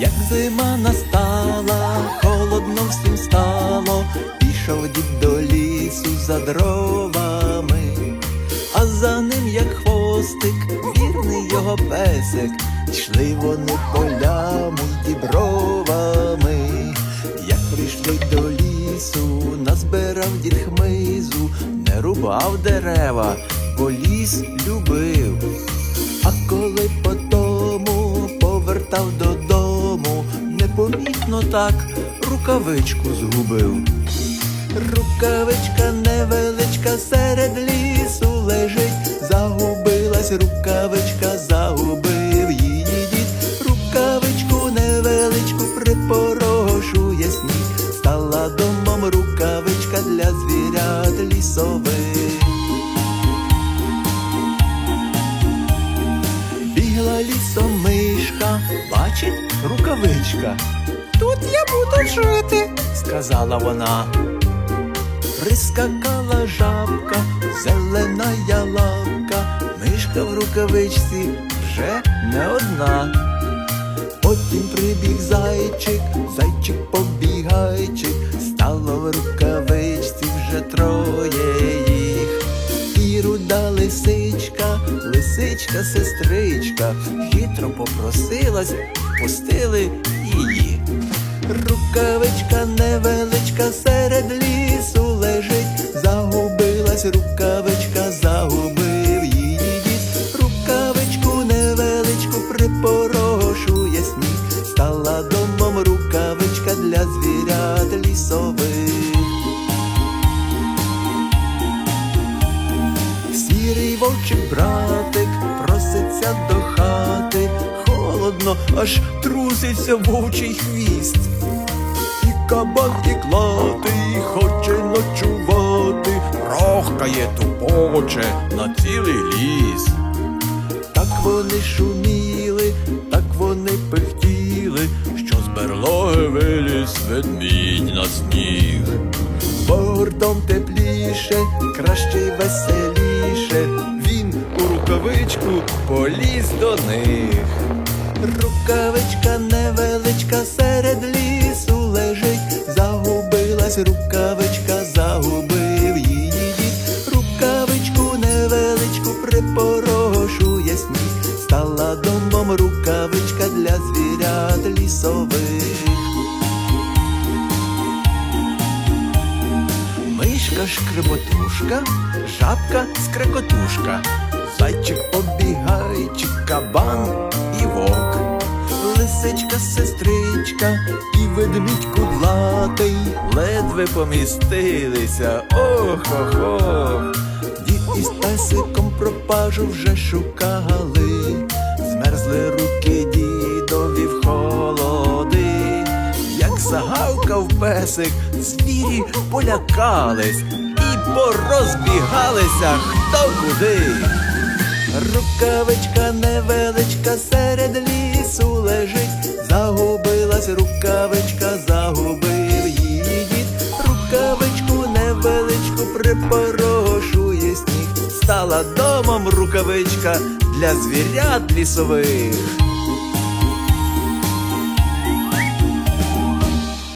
Як зима настала, холодно всім стало, пішов дід до лісу за дровами, а за ним, як хвостик, вірний його песик, йшли вони полями й дібровами. Як прийшли до лісу, назбирав дід хмизу, не рубав дерева, бо ліс любив. А коли потому так рукавичку згубив. Рукавичка невеличка серед лісу лежить, загубилась рукавичка, загубив її дід. Рукавичку невеличку припорошує сніг, стала домом рукавичка для звірят лісових. Бігла лісом мишка, бачить рукавичка. Тут я буду жити, сказала вона. Прискакала жабка, зелена ялавка, мишка в рукавичці вже не одна. Потім прибіг зайчик, зайчик побігайчик, стало в рукавичці вже троє їх. І руда лисичка, лисичка, сестричка, хитро попросилась, пустили її. Рукавичка невеличка серед лісу лежить, загубилась рукавичка, загубив її дід. Рукавичку невеличку припорошує сніг, стала домом рукавичка для звірят лісових. Сірий вовчик братик проситься до хати, холодно, аж труситься вовчий хвіст. Кабан і хоче ночувати, рохкає тупоче на цілий ліс. Так вони шуміли, так вони пихтіли, що з берлоги виліз ведмідь на сніг. Бордом тепліше, краще й веселіше, він у рукавичку поліз до них. Рукавичка невеличка серед лісу лежить, загубилась рукавичка, загубив її дід. Рукавичку невеличку припорошує сніг, стала домом рукавичка для звірят лісових. Мишка шкреботушка, жабка скрекотушка, зайчик побігайчик, кабан лисичка, сестричка і ведмідь кудлатий ледве помістилися. Ох-ох-ох. Дід із песиком пропажу вже шукали, змерзли руки дідові в холоди. Як загавкав песик, звірі полякались і порозбігалися хто куди. Рукавичка невеличка серед лісу лежить, загубилась рукавичка, загубив її дід. Рукавичку невеличку припорошує сніг, стала домом рукавичка для звірят лісових.